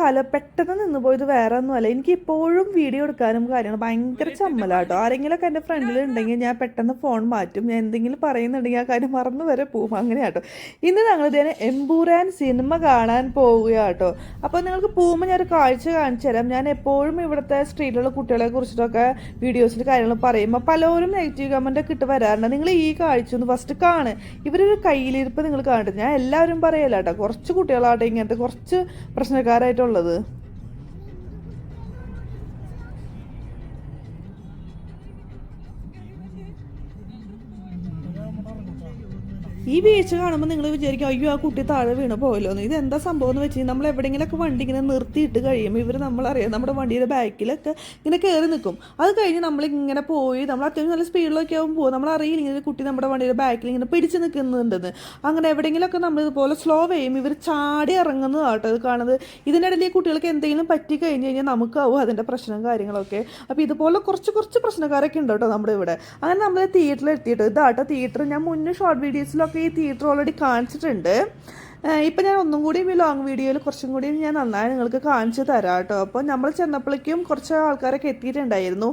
Hello പെട്ടെന്ന് നിന്ന് പോയത് വേറെ ഒന്നുമല്ല എനിക്ക് ഇപ്പോഴും വീഡിയോ എടുക്കാനും കാര്യങ്ങളും ഭയങ്കര ചമ്മലാട്ടോ ആരെങ്കിലുമൊക്കെ എന്റെ ഫ്രണ്ടിൽ ഉണ്ടെങ്കിൽ ഞാൻ പെട്ടെന്ന് ഫോൺ മാറ്റും. ഞാൻ എന്തെങ്കിലും പറയുന്നുണ്ടെങ്കിൽ ആ കാര്യം മറന്നു വരെ പോകും അങ്ങനെയാട്ടോ ഇന്ന് ഞങ്ങൾ ഇതേ എംപൂരാൻ സിനിമ കാണാൻ പോവുകയാട്ടോ അപ്പോൾ നിങ്ങൾക്ക് പോകുമ്പോൾ ഞാൻ ഒരു കാഴ്ച കാണിച്ചു തരാം. ഞാൻ എപ്പോഴും ഇവിടുത്തെ സ്ട്രീറ്റിലുള്ള കുട്ടികളെ കുറിച്ചിട്ടൊക്കെ വീഡിയോസിൽ കാര്യങ്ങൾ പറയുമ്പോൾ പലരും നെഗറ്റീവ് കമന്റ് ഒക്കെ ഇട്ട് വരാറുണ്ട്. നിങ്ങൾ ഈ കാഴ്ച ഒന്ന് ഫസ്റ്റ് കാണ്. ഇവരൊരു കയ്യിലിരിപ്പ് നിങ്ങൾ കാണുന്നത് ഞാൻ എല്ലാവരും പറയലാട്ടോ കുറച്ച് കുട്ടികളാട്ടെ ഇങ്ങനത്തെ കുറച്ച് പ്രശ്നക്കാരായിട്ടുള്ളത് ഈ വീഴ്ച കാണുമ്പോൾ നിങ്ങൾ വിചാരിക്കും അയ്യോ ആ കുട്ടി താഴെ വീണ് പോയല്ലോ. എന്ന് ഇത് എന്താ സംഭവം എന്ന് വെച്ച് കഴിഞ്ഞാൽ നമ്മൾ എവിടെയെങ്കിലൊക്കെ വണ്ടി ഇങ്ങനെ നിർത്തിയിട്ട് കഴിയുമ്പോൾ ഇവർ നമ്മളറിയാം നമ്മുടെ വണ്ടിയുടെ ബാക്കിലൊക്കെ ഇങ്ങനെ കയറി നിൽക്കും അത് കഴിഞ്ഞ് നമ്മൾ ഇങ്ങനെ പോയി നമ്മൾ അത്യാവശ്യം നല്ല സ്പീഡിലൊക്കെ ആകുമ്പോൾ പോകും നമ്മൾ അറിയില്ല ഇങ്ങനെ കുട്ടി നമ്മുടെ വണ്ടിയുടെ ബാക്കിൽ ഇങ്ങനെ പിടിച്ച് നിൽക്കുന്നുണ്ടെന്ന്. അങ്ങനെ എവിടെയെങ്കിലൊക്കെ നമ്മൾ ഇതുപോലെ സ്ലോ ചെയ്യും ഇവർ ചാടി ഇറങ്ങുന്നതാട്ടോ ഇത് കാണുന്നത് ഇതിനിടയിൽ ഈ കുട്ടികൾക്ക് എന്തെങ്കിലും പറ്റി കഴിഞ്ഞ് കഴിഞ്ഞാൽ നമുക്കാവും അതിന്റെ പ്രശ്നം കാര്യങ്ങളൊക്കെ. അപ്പോൾ ഇതുപോലെ കുറച്ച് കുറച്ച് പ്രശ്നക്കാരൊക്കെ ഉണ്ട് കേട്ടോ നമ്മുടെ ഇവിടെ. അങ്ങനെ നമ്മൾ തിയേറ്ററിൽ എത്തിയിട്ട് ഇതാട്ടോ തിയേറ്റർ. ഞാൻ മുന്നേ ഷോർട്ട് വീഡിയോസിലൊക്കെ ഈ തിയേറ്റർ ഓൾറെഡി കാണിച്ചിട്ടുണ്ട്. ഇപ്പം ഞാൻ ഒന്നും കൂടിയും ഈ ലോങ് വീഡിയോയിൽ കുറച്ചും കൂടി ഞാൻ നന്നായി നിങ്ങൾക്ക് കാണിച്ചു തരാം കേട്ടോ അപ്പോൾ നമ്മൾ ചെന്നപ്പോഴേക്കും കുറച്ച് ആൾക്കാരൊക്കെ എത്തിയിട്ടുണ്ടായിരുന്നു.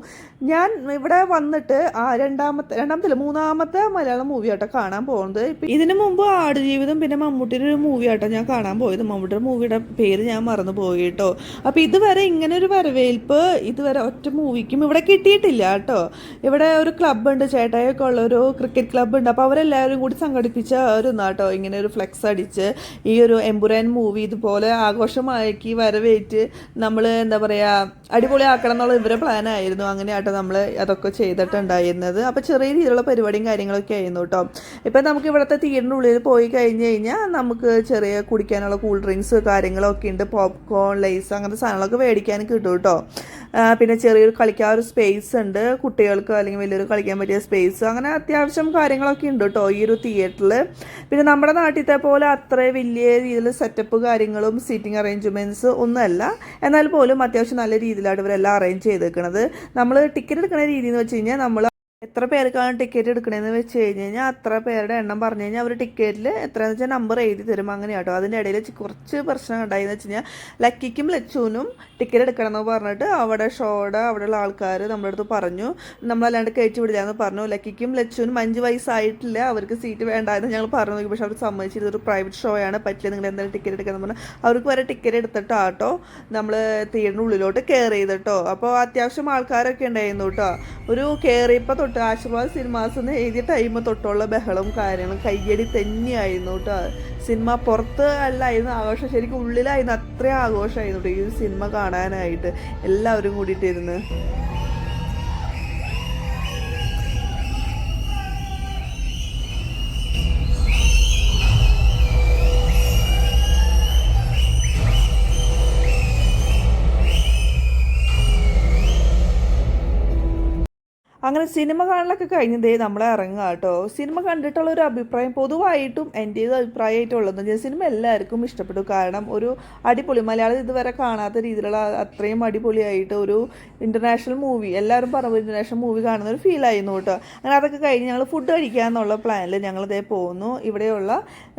ഞാൻ ഇവിടെ വന്നിട്ട് ആ രണ്ടാമത്തെ രണ്ടാമത്തെ മൂന്നാമത്തെ മലയാളം മൂവി ആട്ടോ കാണാൻ പോകുന്നത്. ഇപ്പം ഇതിനു മുമ്പ് ആടുജീവിതം പിന്നെ മമ്മൂട്ടിയുടെ ഒരു മൂവി ആട്ടോ ഞാൻ കാണാൻ പോയത്. മമ്മൂട്ടിയുടെ മൂവിയുടെ പേര് ഞാൻ മറന്നു പോയി കേട്ടോ. അപ്പോൾ ഇതുവരെ ഇങ്ങനെ ഒരു വരവേൽപ്പ് ഇതുവരെ ഒറ്റ മൂവിക്കും ഇവിടെ കിട്ടിയിട്ടില്ല കേട്ടോ. ഇവിടെ ഒരു ക്ലബ്ബ് ഉണ്ട് ചേട്ടായൊക്കെ ഉള്ള ഒരു ക്രിക്കറ്റ് ക്ലബ്ബുണ്ട് അപ്പോൾ അവരെല്ലാവരും കൂടി സംഘടിപ്പിച്ച ഒരു നാട്ടോ ഇങ്ങനെ ഒരു ഫ്ലെക്സ് അടിച്ച് ഈ ഒരു എമ്പുരാൻ മൂവി ഇതുപോലെ ആഘോഷമാക്കി വരവേറ്റ് നമ്മൾ എന്താ പറയുക അടിപൊളിയാക്കണം എന്നുള്ള ഇവരെ പ്ലാനായിരുന്നു അങ്ങനെയാട്ടോ നമ്മൾ അതൊക്കെ ചെയ്തിട്ടുണ്ടായിരുന്നത്. അപ്പോൾ ചെറിയ രീതിയിലുള്ള പരിപാടിയും കാര്യങ്ങളൊക്കെ ആയിരുന്നു കേട്ടോ ഇപ്പം നമുക്ക് ഇവിടുത്തെ തിയേറ്ററിന്റെ ഉള്ളിൽ പോയി കഴിഞ്ഞ് കഴിഞ്ഞാൽ നമുക്ക് ചെറിയ കുടിക്കാനുള്ള കൂൾ ഡ്രിങ്ക്സ് കാര്യങ്ങളൊക്കെ ഉണ്ട്. പോപ്കോൺ ലൈസ് അങ്ങനത്തെ സാധനങ്ങളൊക്കെ മേടിക്കാൻ കിട്ടും കേട്ടോ പിന്നെ ചെറിയൊരു കളിക്കാൻ ഒരു സ്പേസ് ഉണ്ട്. കുട്ടികൾക്ക് അല്ലെങ്കിൽ വലിയൊരു കളിക്കാൻ പറ്റിയ സ്പേസ് അങ്ങനെ അത്യാവശ്യം കാര്യങ്ങളൊക്കെ ഉണ്ട് കേട്ടോ ഈ ഒരു തിയേറ്ററിൽ പിന്നെ നമ്മുടെ നാട്ടിലത്തെ പോലെ അത്ര വലിയ രീതിയിൽ സെറ്റപ്പ് കാര്യങ്ങളും സീറ്റിംഗ് അറേഞ്ച്മെന്റ്സ് ഒന്നുമല്ല. എന്നാൽ പോലും അത്യാവശ്യം നല്ല രീതിയിലാണ് ഇവരെല്ലാം അറേഞ്ച് ചെയ്തേക്കുന്നത് നമ്മൾ ടിക്കറ്റ് എടുക്കുന്ന രീതി എന്ന് വെച്ച് കഴിഞ്ഞാൽ നമ്മൾ എത്ര പേർക്കാണ് ടിക്കറ്റ് എടുക്കണതെന്ന് വെച്ച് കഴിഞ്ഞ് കഴിഞ്ഞാൽ അത്ര പേരുടെ എണ്ണം പറഞ്ഞു കഴിഞ്ഞാൽ അവർ ടിക്കറ്റിൽ എത്രയാണെന്ന് വെച്ചാൽ നമ്പർ എഴുതി തരും അങ്ങനെ കേട്ടോ അതിന്റെ ഇടയിൽ കുറച്ച് പ്രശ്നം ഉണ്ടായെന്ന് വെച്ച് കഴിഞ്ഞാൽ ലക്കിക്കും ലച്ചുവിനും ടിക്കറ്റ് എടുക്കണം എന്ന് പറഞ്ഞിട്ട് അവിടെ ഷോയുടെ അവിടെയുള്ള ആൾക്കാർ നമ്മുടെ അടുത്ത് പറഞ്ഞു. നമ്മളല്ലാണ്ട് കയറ്റി വിടില്ല എന്ന് പറഞ്ഞു. ലക്കിക്കും ലച്ചുവിനും അഞ്ച് വയസ്സായിട്ടില്ല. അവർക്ക് സീറ്റ് വേണ്ട എന്ന് ഞങ്ങൾ പറഞ്ഞു. പക്ഷെ അവർ സമ്മതിച്ചില്ല. ഇതൊരു പ്രൈവറ്റ് ഷോ ആണ്. പറ്റില്ല നിങ്ങൾ എന്തായാലും ടിക്കറ്റ് എടുക്കാൻ പറഞ്ഞു അവർക്ക് വരെ ടിക്കറ്റ് എടുത്തിട്ടാട്ടോ നമ്മൾ തിയേറ്ററിന്റെ ഉള്ളിലോട്ട് കെയർ ചെയ്തിട്ടോ അപ്പോൾ അത്യാവശ്യം ആൾക്കാരൊക്കെ ഉണ്ടായിരുന്നു കേട്ടോ ഒരു കയറിയപ്പോൾ തൊട്ട് ആശീർവാദ് സിനിമാസ് എന്ന് എഴുതിയ ടൈം തൊട്ടുള്ള ബഹളവും കാര്യങ്ങളും കയ്യടി തന്നെയായിരുന്നു കേട്ടോ സിനിമ പുറത്ത് അല്ലായിരുന്നു ആഘോഷം ശരിക്കും ഉള്ളിലായിരുന്നു. അത്രയും ആഘോഷമായിരുന്നു കേട്ടോ ഈ സിനിമ കാണാനായിട്ട്. എല്ലാവരും കൂടിയിട്ടിരുന്ന്. അങ്ങനെ സിനിമ കാണലൊക്കെ കഴിഞ്ഞതേ നമ്മളെ ഇറങ്ങുക കേട്ടോ. സിനിമ കണ്ടിട്ടുള്ള ഒരു അഭിപ്രായം പൊതുവായിട്ടും എന്റെ ഒരു അഭിപ്രായമായിട്ടുള്ളത് ഞാൻ സിനിമ എല്ലാവർക്കും ഇഷ്ടപ്പെടും കാരണം ഒരു അടിപൊളി മലയാളം ഇതുവരെ കാണാത്ത രീതിയിലുള്ള അത്രയും അടിപൊളിയായിട്ട് ഒരു ഇന്റർനാഷണൽ മൂവി എല്ലാവരും പറഞ്ഞു ഇന്റർനാഷണൽ മൂവി കാണുന്ന ഒരു ഫീൽ ആയിരുന്നു കേട്ടോ. അങ്ങനെ അതൊക്കെ കഴിഞ്ഞ് ഞങ്ങൾ ഫുഡ് കഴിക്കാമെന്നുള്ള പ്ലാനിൽ ഞങ്ങളിതേ പോകുന്നു ഇവിടെയുള്ള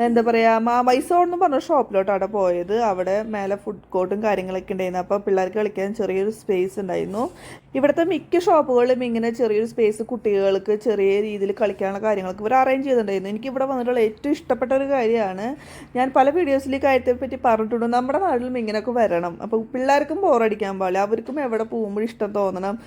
എന്താ പറയുക മാ മൈസോർ എന്ന് പറഞ്ഞ ഷോപ്പിലോട്ട് അവിടെ പോയത്. അവിടെ മേലെ ഫുഡ് കോർട്ടും കാര്യങ്ങളൊക്കെ ഉണ്ടായിരുന്നു. അപ്പോൾ പിള്ളേർക്ക് കളിക്കാൻ ചെറിയൊരു സ്പേസ് ഉണ്ടായിരുന്നു. ഇവിടുത്തെ മിക്ക ഷോപ്പുകളിലും ഇങ്ങനെ ചെറിയൊരു സ്പേസ് കുട്ടികൾക്ക് ചെറിയ രീതിയിൽ കളിക്കാനുള്ള കാര്യങ്ങളൊക്കെ ഇവർ അറേഞ്ച് ചെയ്തിട്ടുണ്ടായിരുന്നു. എനിക്ക് ഇവിടെ വന്നിട്ടുള്ള ഏറ്റവും ഇഷ്ടപ്പെട്ട ഒരു കാര്യമാണ് ഞാൻ പല വീഡിയോസിൽ ഈ കാര്യത്തെപ്പറ്റി പറഞ്ഞിട്ടുണ്ട്. നമ്മുടെ നാട്ടിലും ഇങ്ങനെയൊക്കെ വരണം. അപ്പോൾ പിള്ളേർക്കും ബോറടിക്കാൻ പാടില്ല. അവർക്കും എവിടെ പോകുമ്പോൾ ഇഷ്ടം തോന്നണം.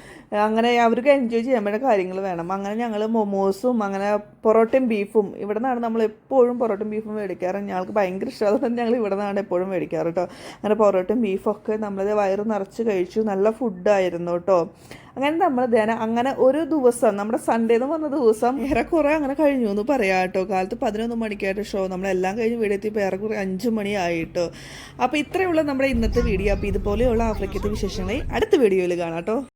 അങ്ങനെ അവർക്ക് എൻജോയ് ചെയ്യാൻ വേണ്ട കാര്യങ്ങൾ വേണം. അങ്ങനെ ഞങ്ങൾ മൊമോസും അങ്ങനെ പൊറോട്ടയും ബീഫും ഇവിടെ നിന്നാണ് നമ്മൾ എപ്പോഴും പൊറോട്ടയും ബീഫും മേടിക്കാറ്. ഞങ്ങൾക്ക് ഭയങ്കര ഇഷ്ടമാണ് ഞങ്ങൾ ഇവിടെ നിന്നാണ് എപ്പോഴും മേടിക്കാറ് കേട്ടോ അങ്ങനെ പൊറോട്ടയും ബീഫൊക്കെ നമ്മളത് വയറ് നിറച്ച് കഴിച്ചു. നല്ല ഫുഡായിരുന്നു കേട്ടോ അങ്ങനെ നമ്മൾ ധ്യാനം അങ്ങനെ ഒരു ദിവസം നമ്മുടെ സൺഡേ എന്ന് പറഞ്ഞ ദിവസം ഏറെക്കുറെ അങ്ങനെ കഴിഞ്ഞു എന്ന് പറയാം കേട്ടോ. കാലത്ത് പതിനൊന്ന് മണിക്കായിട്ട് ഷോ നമ്മളെല്ലാം കഴിഞ്ഞ് വീട് എത്തിയപ്പോൾ ഏറെക്കുറെ അഞ്ച് മണിയായിട്ടോ അപ്പോൾ ഇത്രയുള്ള നമ്മുടെ ഇന്നത്തെ വീഡിയോ അപ്പോൾ ഇതുപോലെയുള്ള ആഫ്രിക്കത്തെ വിശേഷങ്ങളെ അടുത്ത വീഡിയോയിൽ കാണാം കേട്ടോ.